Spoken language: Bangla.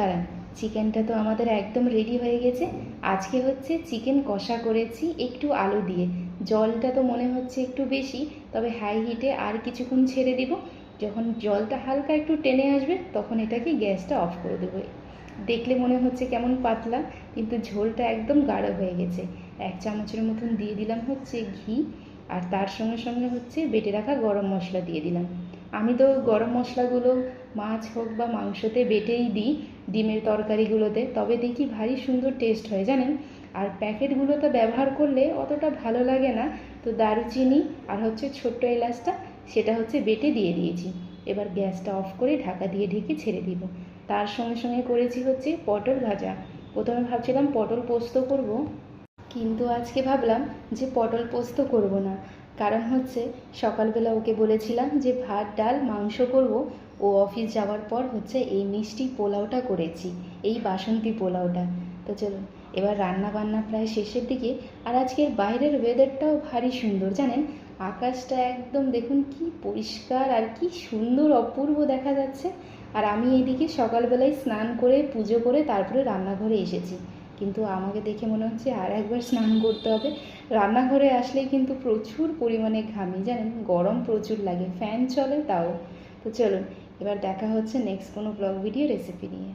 দাঁড়ান, চিকেনটা তো আমাদের একদম রেডি হয়ে গেছে। আজকে হচ্ছে চিকেন কষা করেছি একটু আলু দিয়ে। জলটা তো মনে হচ্ছে একটু বেশি, তবে হাই হিটে আর কিছুক্ষণ ছেড়ে দিব। যখন জলটা হালকা একটু টেনে আসবে, তখন এটাকে গ্যাসটা অফ করে দেবো। দেখলে মনে হচ্ছে কেমন পাতলা, কিন্তু ঝোলটা একদম গাঢ় হয়ে গেছে। এক চামচের মতন দিয়ে দিলাম হচ্ছে ঘি, আর তার সঙ্গে সঙ্গে হচ্ছে বেটে রাখা গরম মশলা দিয়ে দিলাম। আমি তো গরম মশলাগুলো মাছ হোক বা মাংসতে বেটেই দিই ডিমের তরকারিগুলোতে, তবে দেখি ভারী সুন্দর টেস্ট হয়, জানেন? আর প্যাকেটগুলোতে ব্যবহার করলে অতটা ভালো লাগে না। তো দারুচিনি আর হচ্ছে ছোট্ট এলাচটা, সেটা হচ্ছে বেটে দিয়ে দিয়েছি। এবার গ্যাসটা অফ করে ঢাকা দিয়ে ঢেকে ছেড়ে দিব। তার সঙ্গে সঙ্গে করেছি হচ্ছে পটল ভাজা। প্রথমে ভাবছিলাম পটল পোস্ত করব, কিন্তু আজকে ভাবলাম যে পটল পোস্ত করব না। কারণ হচ্ছে, সকালবেলা ওকে বলেছিলাম যে ভাত, ডাল, মাংস করব। ও অফিস যাওয়ার পর হচ্ছে এই মিষ্টি পোলাওটা করেছি, এই বাসন্তী পোলাওটা। তো চলুন, এবার রান্না বান্না প্রায় শেষের দিকে। আর আজকের বাইরের ওয়েদারটাও ভারী সুন্দর, জানেন? আকাশটা একদম দেখুন কি পরিষ্কার আর কি সুন্দর, অপূর্ব দেখা যাচ্ছে। আর আমি এইদিকে সকালবেলায় স্নান করে, পুজো করে তারপরে রান্নাঘরে এসেছি। কিন্তু আমাকে দেখে মনে হচ্ছে আর একবার স্নান করতে হবে। রান্নাঘরে আসলেই কিন্তু প্রচুর পরিমাণে ঘামি, জানেন? গরম প্রচুর লাগে, ফ্যান চলে তাও। তো চলুন, এবার দেখা হচ্ছে নেক্সট কোনো ব্লগ ভিডিও রেসিপি নিয়ে।